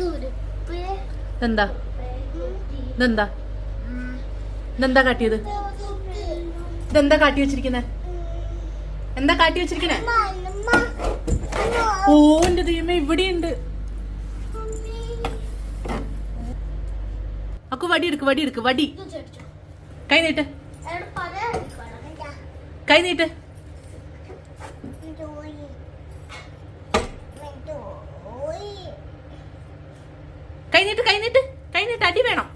ഇതെന്താ? ഇതെന്താ? ഇതെന്താ കാട്ടിയത്? ഇതെന്താ കാട്ടി വെച്ചിരിക്കുന്നെ? എന്താ കാട്ടി വെച്ചിരിക്കുന്നെ? ഓ എന്റെ ദൈവമേ ഇവിടെയുണ്ട്. അക്കു വടി എടുക്ക് വടി എടുക്ക് വടി. കൈ നീട്ട്. കൈ നീട്ട്. കഴിഞ്ഞിട്ട് കഴിഞ്ഞിട്ട് നീട്ട് കൈ നീട്ട് അടി വേണം.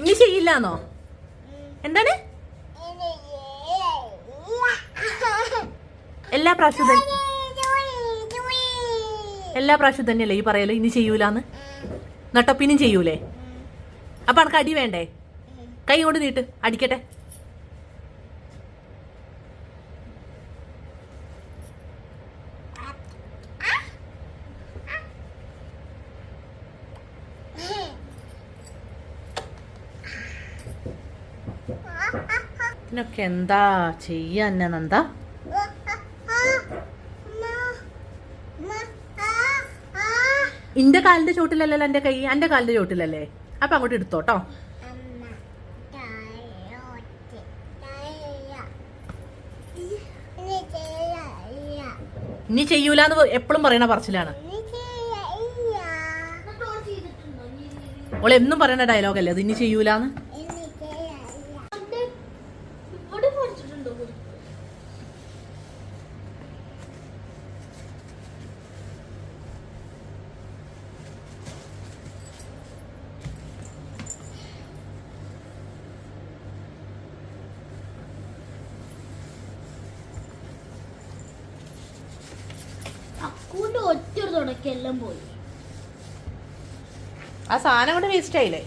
ഇനി ചെയ്യില്ലാന്നോ? എന്താണ്? എല്ലാ പ്രാവശ്യം എല്ലാ പ്രാവശ്യം തന്നെയല്ലേ ഈ പറയൽ? ഇനി ചെയ്യൂലെന്ന്? നട്ടപ്പിനും ചെയ്യൂലേ? അപ്പൊ അനക്ക് അടി വേണ്ടേ? കൈ കൊണ്ട് നീട്ട് അടിക്കട്ടെ? ഇതിനൊക്കെ എന്താ ചെയ്യാ എന്നെ നന്ദ? ഇന്റെ കാലിന്റെ ചോട്ടിലല്ലല്ലോ എന്റെ കൈ? എന്റെ കാലിന്റെ ചോട്ടിലല്ലേ അപ്പൊ അങ്ങോട്ട് എടുത്തോട്ടോ. ഇനി ചെയ്യൂലെന്ന് എപ്പോഴും പറയണ പറച്ചിലാണ്. ഓൾ എന്നും പറയണ ഡയലോഗ് അല്ലേ? അത് ഇനി ചെയ്യൂലെന്ന്? ഒറ്റ തുടക്കെല്ലാം പോയി. ആ സാധനം കൊണ്ട് വേസ്റ്റ് ആയില്ലേ?